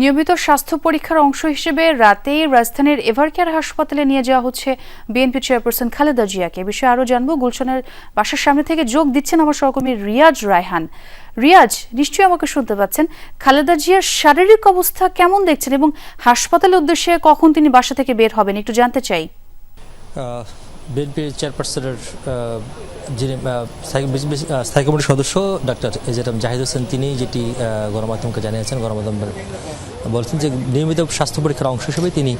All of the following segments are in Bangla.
নিয়মিত স্বাস্থ্য পরীক্ষার অংশ হিসেবে রাতেই রাজধানীর এভারকেয়ার হাসপাতালে নিয়ে যাওয়া হচ্ছে বিএনপি চেয়ারপারসন খালেদা জিয়াকে। এ বিষয়ে আরও জানব। গুলশানের বাসার সামনে থেকে যোগ দিচ্ছেন আমার সহকর্মী রিয়াজ রায়হান। রিয়াজ, নিশ্চয়ই আমাকে শুনতে পাচ্ছেন। খালেদা জিয়ার শারীরিক অবস্থা কেমন দেখছেন এবং হাসপাতালের উদ্দেশ্যে কখন তিনি বাসা থেকে বের হবেন? একটু জানতে চাই। বিএনপির চেয়ারপারসনের যিনি স্থায়ী কমিটির সদস্য ডাক্তার এজেটাম জাহিদ হোসেন, তিনি যেটি গণমাধ্যমকে জানিয়েছেন, গণমাধ্যম বলছেন যে নিয়মিত স্বাস্থ্য পরীক্ষার অংশ হিসেবে তিনি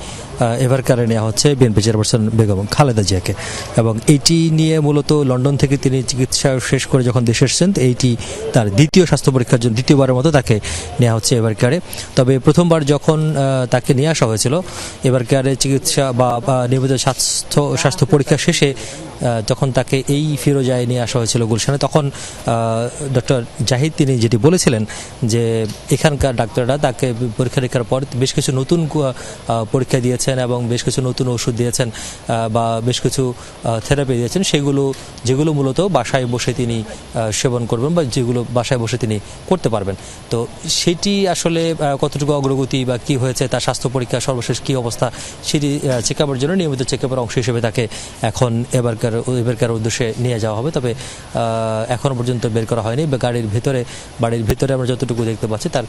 এভার কারে নেওয়া হচ্ছে বিএনপি চেয়ারপারসন বেগম খালেদা জিয়াকে। এবং এইটি নিয়ে মূলত লন্ডন থেকে তিনি চিকিৎসা শেষ করে যখন দেশে এসেছেন, এইটি তার দ্বিতীয় স্বাস্থ্য পরীক্ষার জন্য, দ্বিতীয়বারের মতো তাকে নেওয়া হচ্ছে এভার কেয়ারে তবে প্রথমবার যখন তাকে নিয়ে আসা হয়েছিল এবার কেয়ারে চিকিৎসা বা নিয়মিত স্বাস্থ্য স্বাস্থ্য পরীক্ষা শেষে যখন তাকে এই ফিরোজায় নিয়ে আসা হয়েছিল গুলশানে। তখন ডক্টর জাহিদ তিনি যেটি বলেছিলেন যে এখানকার ডাক্তাররা তাকে পরীক্ষা নিরীক্ষার পর বেশ কিছু নতুন পরীক্ষা দিয়েছেন এবং বেশ কিছু নতুন ওষুধ দিয়েছেন বা বেশ কিছু থেরাপি দিয়েছেন। সেগুলো, যেগুলো মূলত বাসায় বসে তিনি সেবন করবেন বা যেগুলো বাসায় বসে তিনি করতে পারবেন। তো সেটি আসলে কতটুকু অগ্রগতি বা কি হয়েছে, তার স্বাস্থ্য পরীক্ষা, সর্বশেষ কি অবস্থা, সেটি চেক জন্য নিয়মিত চেক আপের অংশ হিসেবে তাকে এখন এবারকার এবারকার উদ্দেশ্যে নিয়ে যাওয়া হবে, তবে এখনও পর্যন্ত বের করা হয়নি। গাড়ির ভিতরে, বাড়ির ভিতরে আমরা যতটুকু দেখতে পাচ্ছি, তার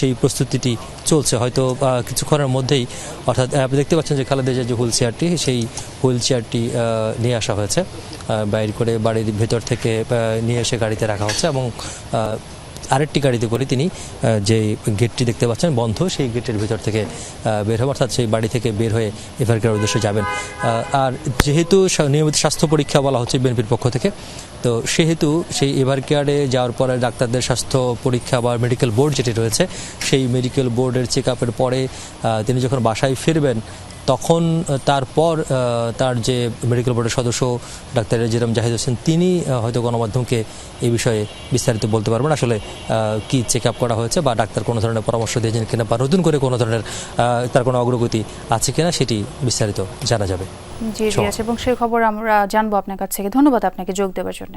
সেই প্রস্তুতিটি চলছে। হয়তো কিছুক্ষণের মধ্যেই, অর্থাৎ আপনি দেখতে পাচ্ছেন যে খালেদা যে হুইল চেয়ারটি, সেই হুইল চেয়ারটি নিয়ে আসা হয়েছে। বাইর করে বাড়ির ভেতর থেকে নিয়ে এসে গাড়িতে রাখা হচ্ছে এবং আরেকটি গাড়িতে করে তিনি যে গেটটি দেখতে পাচ্ছেন বন্ধ, সেই গেটের ভিতর থেকে বের হবে অর্থাৎ সেই বাড়ি থেকে বের হয়ে এফআরকের উদ্দেশ্যে যাবেন। আর যেহেতু নিয়মিত স্বাস্থ্য পরীক্ষা বলা হচ্ছে বিএনপির পক্ষ থেকে, তো সেহেতু সেই এভার কেয়ারে যাওয়ার পরে ডাক্তারদের স্বাস্থ্য পরীক্ষা বা মেডিকেল বোর্ড যেটি রয়েছে, সেই মেডিকেল বোর্ডের চেক আপের পরে তিনি যখন বাসায় ফিরবেন তখন তারপর তার যে মেডিকেল বোর্ডের সদস্য ডাক্তার যেরম জাহিদ হোসেন তিনি হয়তো গণমাধ্যমকে এই বিষয়ে বিস্তারিত বলতে পারবেন। আসলে কি চেক আপ করা হয়েছে বা ডাক্তার কোনো ধরনের পরামর্শ দিয়েছেন কিনা বা নতুন করে কোনো ধরনের তার কোনো অগ্রগতি আছে কিনা সেটি বিস্তারিত জানা যাবে। জি রিয়াজ এবং সেই খবর আমরা জানব আপনার কাছ থেকে। ধন্যবাদ আপনাকে যোগ দেওয়ার জন্য।